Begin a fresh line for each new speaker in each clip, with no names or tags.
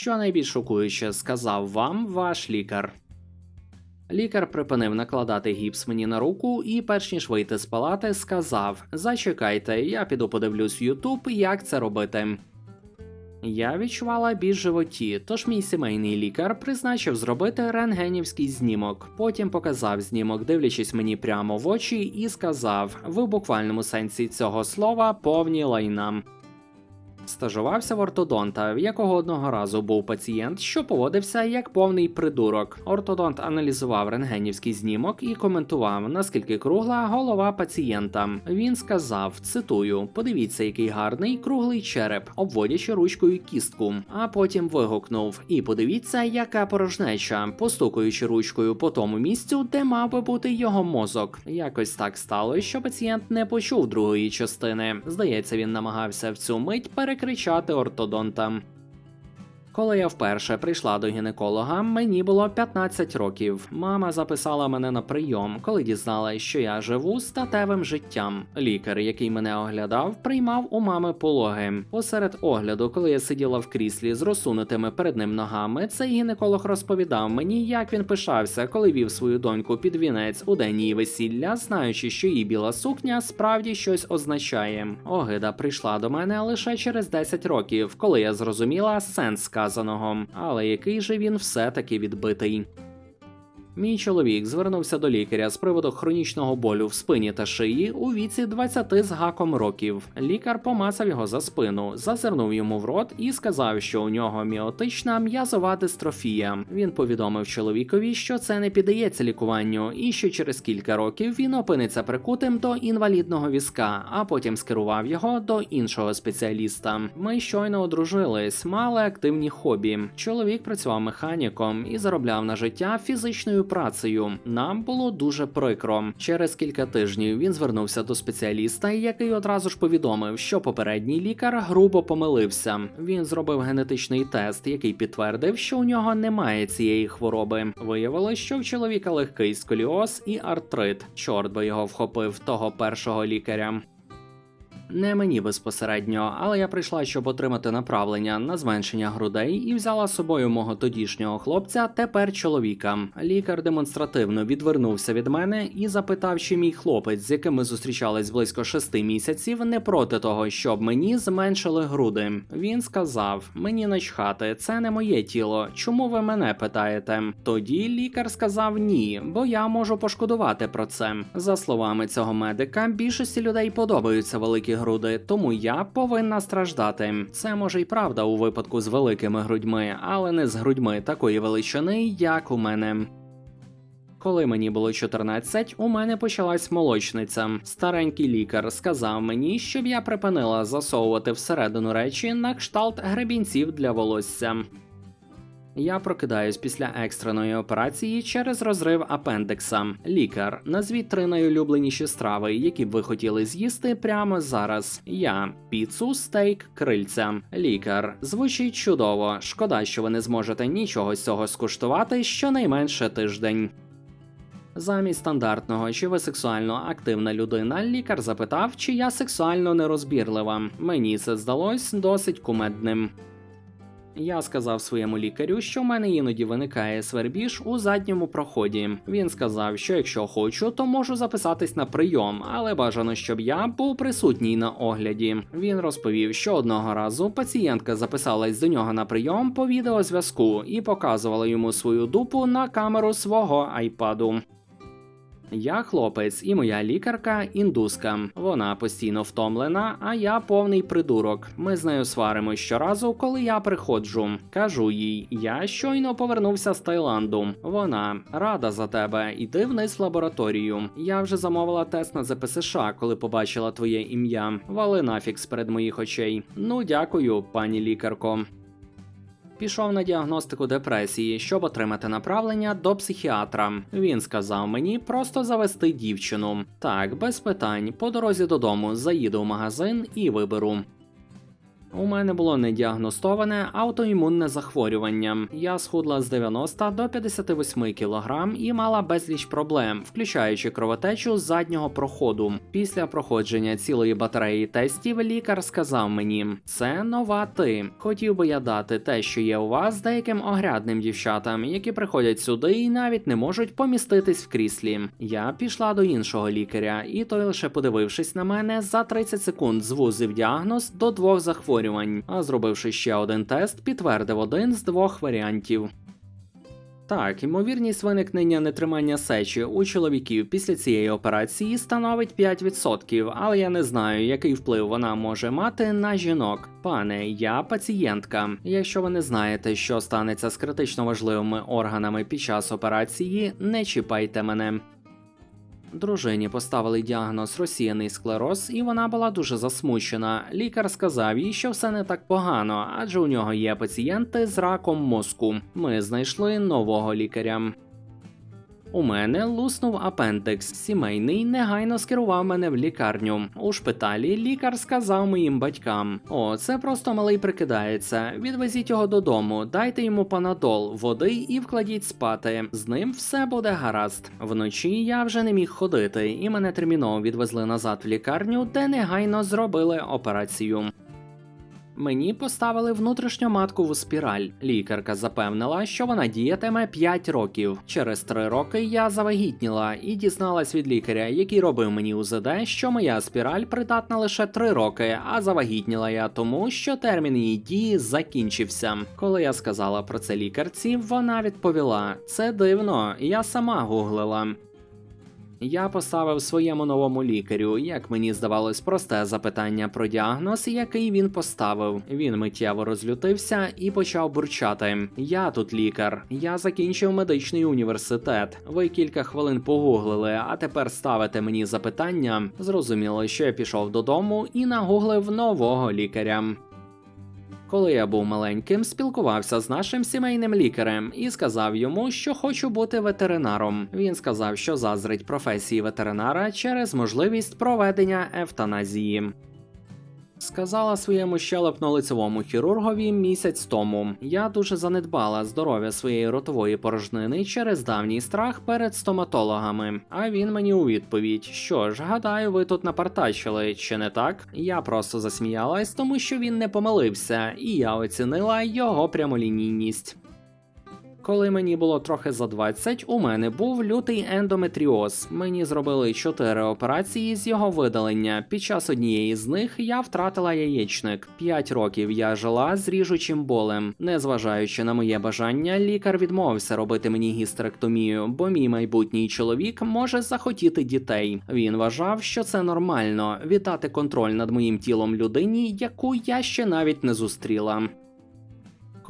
що найбільш шокуюче сказав вам ваш лікар. Лікар припинив накладати гіпс мені на руку і, перш ніж вийти з палати, сказав: Зачекайте, я піду подивлюсь Ютуб, як це робити. Я відчувала біль в животі, тож мій сімейний лікар призначив зробити рентгенівський знімок. Потім показав знімок, дивлячись мені прямо в очі, і сказав в буквальному сенсі цього слова повні лайна. Стажувався в ортодонта, в якого одного разу був пацієнт, що поводився як повний придурок. Ортодонт аналізував рентгенівський знімок і коментував, наскільки кругла голова пацієнта. Він сказав: цитую: подивіться, який гарний круглий череп, обводячи ручкою кістку. А потім вигукнув: І подивіться, яка порожнеча, постукуючи ручкою по тому місцю, де мав би бути його мозок. Якось так сталося, що пацієнт не почув другої частини. Здається, він намагався в цю мить перекричати ортодонта. Коли я вперше прийшла до гінеколога, мені було 15 років. Мама записала мене на прийом, коли дізналась, що я живу статевим життям. Лікар, який мене оглядав, приймав у мами пологи. Посеред огляду, коли я сиділа в кріслі з розсунутими перед ним ногами, цей гінеколог розповідав мені, як він пишався, коли вів свою доньку під вінець у день її весілля, знаючи, що її біла сукня справді щось означає. Огида прийшла до мене лише через 10 років, коли я зрозуміла сенс сказаного. Але який же він все-таки відбитий. Мій чоловік звернувся до лікаря з приводу хронічного болю в спині та шиї у віці 20 з гаком років. Лікар помацав його за спину, зазирнув йому в рот і сказав, що у нього міотична м'язова дистрофія. Він повідомив чоловікові, що це не піддається лікуванню, і що через кілька років він опиниться прикутим до інвалідного візка, а потім скерував його до іншого спеціаліста. Ми щойно одружились, мали активні хобі. Чоловік працював механіком і заробляв на життя фізичною працею. Нам було дуже прикро. Через кілька тижнів він звернувся до спеціаліста, який одразу ж повідомив, що попередній лікар грубо помилився. Він зробив генетичний тест, який підтвердив, що у нього немає цієї хвороби. Виявилось, що в чоловіка легкий сколіоз і артрит. Чорт би його вхопив того першого лікаря. Не мені безпосередньо, але я прийшла, щоб отримати направлення на зменшення грудей і взяла з собою мого тодішнього хлопця, тепер чоловіка. Лікар демонстративно відвернувся від мене і запитав, чи мій хлопець, з яким ми зустрічались близько шести місяців, не проти того, щоб мені зменшили груди. Він сказав: мені начхати, це не моє тіло. Чому ви мене питаєте? Тоді лікар сказав ні, бо я можу пошкодувати про це. За словами цього медика, більшості людей подобаються великі груди, тому я повинна страждати. Це може й правда у випадку з великими грудьми, але не з грудьми такої величини, як у мене. Коли мені було 14, у мене почалась молочниця. Старенький лікар сказав мені, щоб я припинила засовувати всередину речі на кшталт гребінців для волосся. Я прокидаюсь після екстреної операції через розрив апендикса. Лікар, назвіть три найулюбленіші страви, які б ви хотіли з'їсти прямо зараз. Я піцу, стейк, крильця. Лікар звучить чудово. Шкода, що ви не зможете нічого з цього скуштувати щонайменше тиждень. Замість стандартного, чи ви сексуально активна людина, лікар запитав, чи я сексуально нерозбірлива. Мені це здалось досить кумедним. Я сказав своєму лікарю, що в мене іноді виникає свербіж у задньому проході. Він сказав, що якщо хочу, то можу записатись на прийом, але бажано, щоб я був присутній на огляді. Він розповів, що одного разу пацієнтка записалась до нього на прийом по відеозв'язку і показувала йому свою дупу на камеру свого айпаду. Я хлопець і моя лікарка індуска. Вона постійно втомлена, а я повний придурок. Ми з нею сваримо щоразу, коли я приходжу. Кажу їй, я щойно повернувся з Таїланду. Вона рада за тебе. Іди вниз в лабораторію. Я вже замовила тест на ЗПСШ, коли побачила твоє ім'я. Вали нафікс перед моїх очей. Ну дякую, пані лікарко. Пішов на діагностику депресії, щоб отримати направлення до психіатра. Він сказав мені просто завести дівчину. Так, без питань, по дорозі додому заїду в магазин і виберу. У мене було недіагностоване аутоімунне захворювання. Я схудла з 90 до 58 кг і мала безліч проблем, включаючи кровотечу з заднього проходу. Після проходження цілої батареї тестів лікар сказав мені: це нова ти. Хотів би я дати те, що є у вас, деяким огрядним дівчатам, які приходять сюди і навіть не можуть поміститись в кріслі. Я пішла до іншого лікаря, і той, лише подивившись на мене, за 30 секунд звузив діагноз до двох захворювань, а зробивши ще один тест, підтвердив один з двох варіантів. Так, ймовірність виникнення нетримання сечі у чоловіків після цієї операції становить 5%, але я не знаю, який вплив вона може мати на жінок. Пане, я пацієнтка. Якщо ви не знаєте, що станеться з критично важливими органами під час операції, не чіпайте мене. Дружині поставили діагноз розсіяний склероз, і вона була дуже засмучена. Лікар сказав їй, що все не так погано, адже у нього є пацієнти з раком мозку. Ми знайшли нового лікаря. У мене луснув апендикс. Сімейний негайно скерував мене в лікарню. У шпиталі лікар сказав моїм батькам: О, це просто малий прикидається. Відвезіть його додому, дайте йому панадол, води і вкладіть спати. З ним все буде гаразд. Вночі я вже не міг ходити, і мене терміново відвезли назад в лікарню, де негайно зробили операцію. Мені поставили внутрішньоматкову спіраль. Лікарка запевнила, що вона діятиме 5 років. Через 3 роки я завагітніла і дізналась від лікаря, який робив мені УЗД, що моя спіраль придатна лише 3 роки, а завагітніла я тому, що термін її дії закінчився. Коли я сказала про це лікарці, вона відповіла: це дивно, я сама гуглила. Я поставив своєму новому лікарю, як мені здавалось, просте запитання про діагноз, який він поставив. Він миттєво розлютився і почав бурчати: Я тут лікар, я закінчив медичний університет. Ви кілька хвилин погуглили, а тепер ставите мені запитання. Зрозуміло, що я пішов додому і нагуглив нового лікаря. Коли я був маленьким, спілкувався з нашим сімейним лікарем і сказав йому, що хочу бути ветеринаром. Він сказав, що заздрить професії ветеринара через можливість проведення евтаназії. Сказала своєму щелепно-лицевому хірургові місяць тому. Я дуже занедбала здоров'я своєї ротової порожнини через давній страх перед стоматологами. А він мені у відповідь: що ж, гадаю, ви тут напартачили, чи не так? Я просто засміялась, тому що він не помилився, і я оцінила його прямолінійність. Коли мені було трохи за 20, у мене був лютий ендометріоз. Мені зробили 4 операції з його видалення. Під час однієї з них я втратила яєчник. 5 років я жила з ріжучим болем. Незважаючи на моє бажання, лікар відмовився робити мені гістеректомію, бо мій майбутній чоловік може захотіти дітей. Він вважав, що це нормально віддати контроль над моїм тілом людині, яку я ще навіть не зустріла.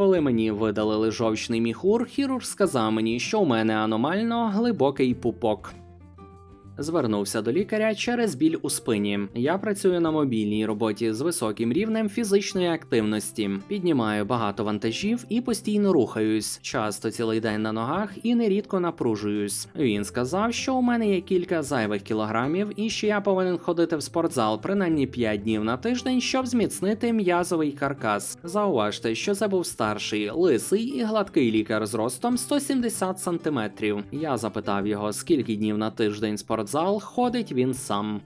Коли мені видалили жовчний міхур, хірург сказав мені, що у мене аномально глибокий пупок. Звернувся до лікаря через біль у спині. Я працюю на мобільній роботі з високим рівнем фізичної активності, піднімаю багато вантажів і постійно рухаюсь, часто цілий день на ногах і нерідко напружуюсь. Він сказав, що у мене є кілька зайвих кілограмів і що я повинен ходити в спортзал принаймні 5 днів на тиждень, щоб зміцнити м'язовий каркас. Зауважте, що це був старший, лисий і гладкий лікар з ростом 170 сантиметрів. Я запитав його, скільки днів на тиждень спортзал ходить він сам.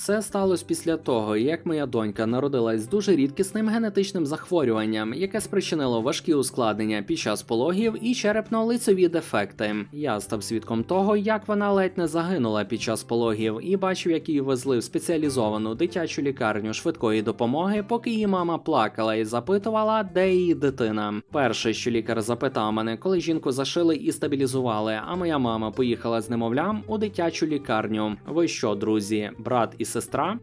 Це сталося після того, як моя донька народилась з дуже рідкісним генетичним захворюванням, яке спричинило важкі ускладнення під час пологів і черепно-лицеві дефекти. Я став свідком того, як вона ледь не загинула під час пологів, і бачив, як її везли в спеціалізовану дитячу лікарню швидкої допомоги, поки її мама плакала і запитувала, де її дитина. Перше, що лікар запитав мене, коли жінку зашили і стабілізували, а моя мама поїхала з немовлям у дитячу лікарню. Ви що, друзі, брат і сестра?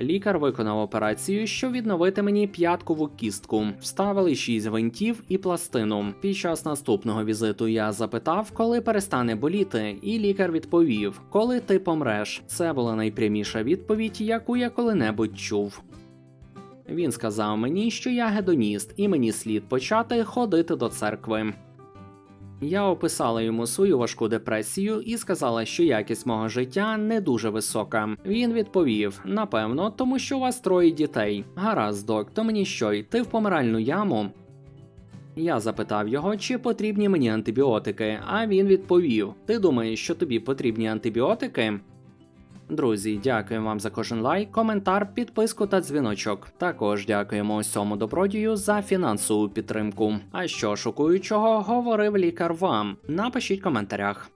Лікар виконав операцію, щоб відновити мені п'яткову кістку. Вставили 6 гвинтів і пластину. Під час наступного візиту я запитав, коли перестане боліти, і лікар відповів: коли ти помреш. Це була найпряміша відповідь, яку я коли-небудь чув. Він сказав мені, що я гедоніст, і мені слід почати ходити до церкви. Я описала йому свою важку депресію і сказала, що якість мого життя не дуже висока. Він відповів: напевно, тому що у вас троє дітей. Гаразд, док, то мені що, йти в помиральну яму? Я запитав його, чи потрібні мені антибіотики, а він відповів: Ти думаєш, що тобі потрібні антибіотики? Друзі, дякуємо вам за кожен лайк, коментар, підписку та дзвіночок. Також дякуємо усьому добродію за фінансову підтримку. А що шокуючого говорив лікар вам? Напишіть в коментарях.